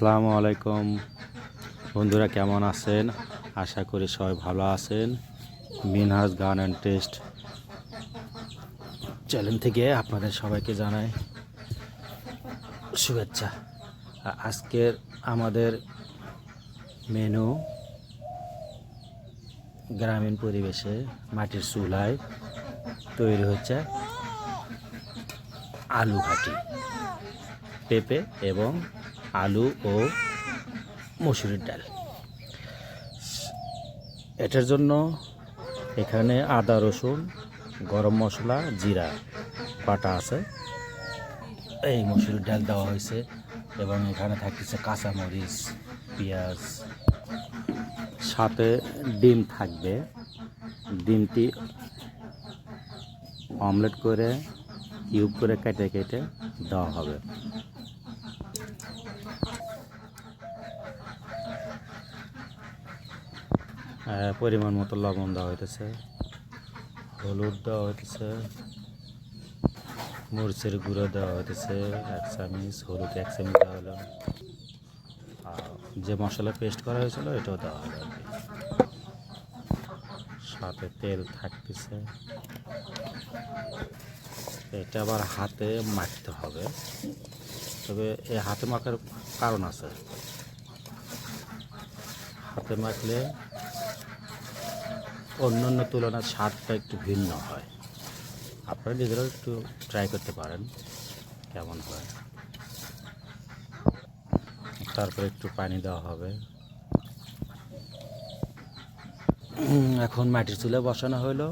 আসসালামু আলাইকুম। বন্ধুরা কেমন আছেন? আশা করি সবাই ভালো আছেন। মিনহাজ গান অ্যান্ড টেস্ট চ্যানেল থেকে আপনাদের সবাইকে জানাই শুভেচ্ছা। আজকের আমাদের মেনু গ্রামীণ পরিবেশে মাটির চুলায় তৈরি হচ্ছে আলু ঘাটি পেঁপে এবং আলু ও মসুরির ডাল। এটার জন্য এখানে আদা, রসুন, গরম মশলা, জিরা, বাটা আছে। এই মসুরির ডাল দেওয়া হয়েছে এবং এখানে থাকতেছে কাঁচামরিচ, পেঁয়াজ। সাথে ডিম থাকবে। ডিমটি অমলেট করে, কিউব করে কেটে কেটে দেওয়া হবে। পরিমাণ মতো লবণ দেওয়া হইতেছে। হলুদ দেওয়া হইতেছে। মরিচের গুঁড়ো দেওয়া হইতেছে। এক চামচ, হলুদ এক চামচ দেওয়া হলো। আর যে মশলা পেস্ট করা হয়েছিল, এটাও দেওয়া হলো। সাথে তেল থাকতেছে। এটা আবার হাতে মাখতে হবে। তবে এই হাতে মাখার কারণ আছে। হাতে মাখলে অন্য অন্য তুলনার স্বাদটা একটু ভিন্ন হয়। আপনারা নিজেরাও একটু ট্রাই করতে পারেন, কেমন হয়। তারপরে একটু পানি দেওয়া হবে। এখন মাটির চুলে বসানো হলো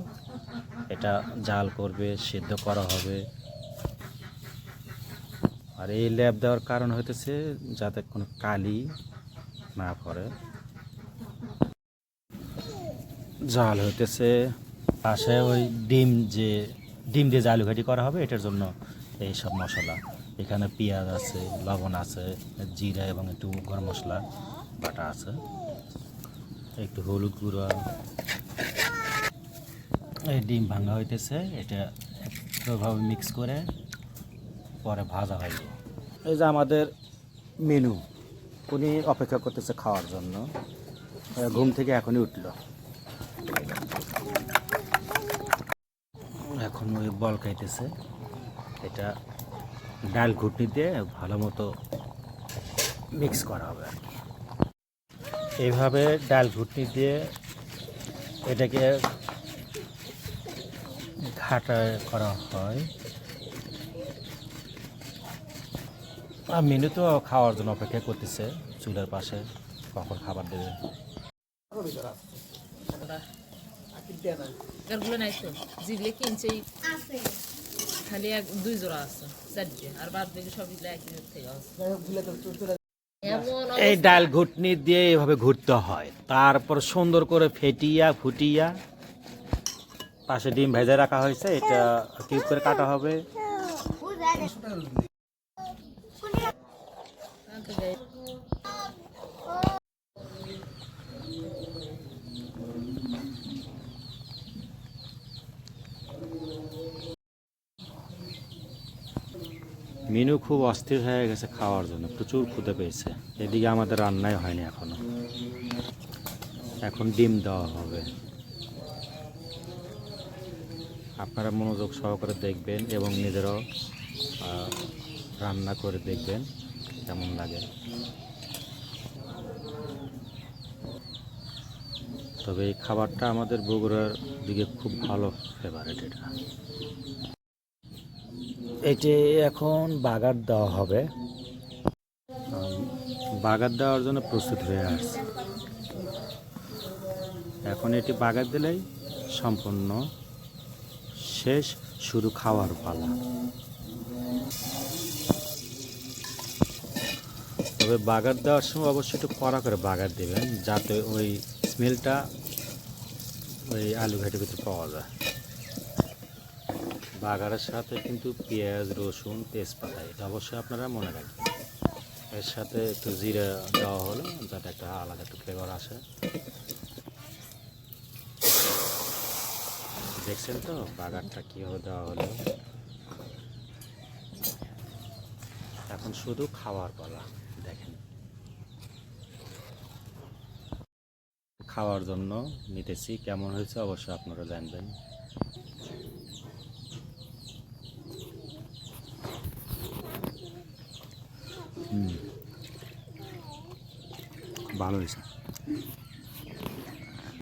এটা জাল করবে, সিদ্ধ করা হবে। আর এই ল্যাব দেওয়ার কারণ হইতেছে যাতে কোনো কালি না পড়ে। জাল হইতেছে, পাশে ওই ডিম যে, ডিম দিয়ে যে আলুঘাটি করা হবে, এটার জন্য এই সব মশলা। এখানে পেঁয়াজ আছে, লবণ আছে, জিরা এবং একটু গরম মশলা, বাটা আছে, একটু হলুদ গুঁড়ো। এই ডিম ভাঙা হইতেছে, এটা একটুভাবে মিক্স করে পরে ভাজা হইব এই যে আমাদের মেনু, উনি অপেক্ষা করতেছে খাওয়ার জন্য। ঘুম থেকে এখনই উঠল। এখন ওই বল খাইতেছে। এটা ডাল ঘুটনি দিয়ে ভালো মতো মিক্স করা হবে আর কি। এইভাবে ডাল ঘুটনি দিয়ে এটাকে ঘাটা করা হয়। আর মিনু তো খাওয়ার জন্য অপেক্ষা করতেছে, চুলের পাশে কখন খাবার দেবে। গারগুলো নাই তো? যেগুলো কিনছে খালি এক দুই জোড়া আছে চারটে। আর বাদ বাকি সব এগুলো একই জায়গা থেকে আছে। এই ডাল ঘুটনি দিয়ে এভাবে ঘুরতে হয়। তারপর সুন্দর করে ফেটিয়া ফুটিয়া পাশে ডিম ভেজে রাখা হয়েছে। এটা কিউব করে কাটা হবে। মিনু খুব অস্থির হয়ে গেছে খাওয়ার জন্য, প্রচুর ক্ষুদে পেয়েছে। এদিকে আমাদের রান্নাই হয়নি এখনও। এখন ডিম দেওয়া হবে। আপনারা মনোযোগ সহকারে দেখবেন এবং নিজেরাও রান্না করে দেখবেন, কেমন লাগে। তবে এই খাবারটা আমাদের বগুড়ার দিকে খুব ভালো ফেভারিট এটা। এটি এখন বাগার দেওয়া হবে। বাগার দেওয়ার জন্য প্রস্তুত হয়ে আসছে। এখন এটি বাগার দিলেই সম্পূর্ণ শেষ, শুধু খাওয়ার পালা। তবে বাগার দেওয়ার সময় অবশ্যই একটু কড়া করে বাগার দেবেন, যাতে ওই স্মেলটা ওই আলু ঘাটের ভিতরে পাওয়া যায়। বাগারের সাথে কিন্তু পেঁয়াজ, রসুন, তেজপাতা, এটা অবশ্যই আপনারা মনে রাখবেন। এর সাথে একটু জিরা দেওয়া হলো যাতে একটা আলাদা একটু ফ্লেভার আসে। দেখছেন তো বাগারটা কীভাবে দেওয়া হলো? এখন শুধু খাওয়ার পালা, দেখেন। খাওয়ার জন্য নিতেছি, কেমন হয়েছে অবশ্যই আপনারা জানবেন। ভালো হয়েছে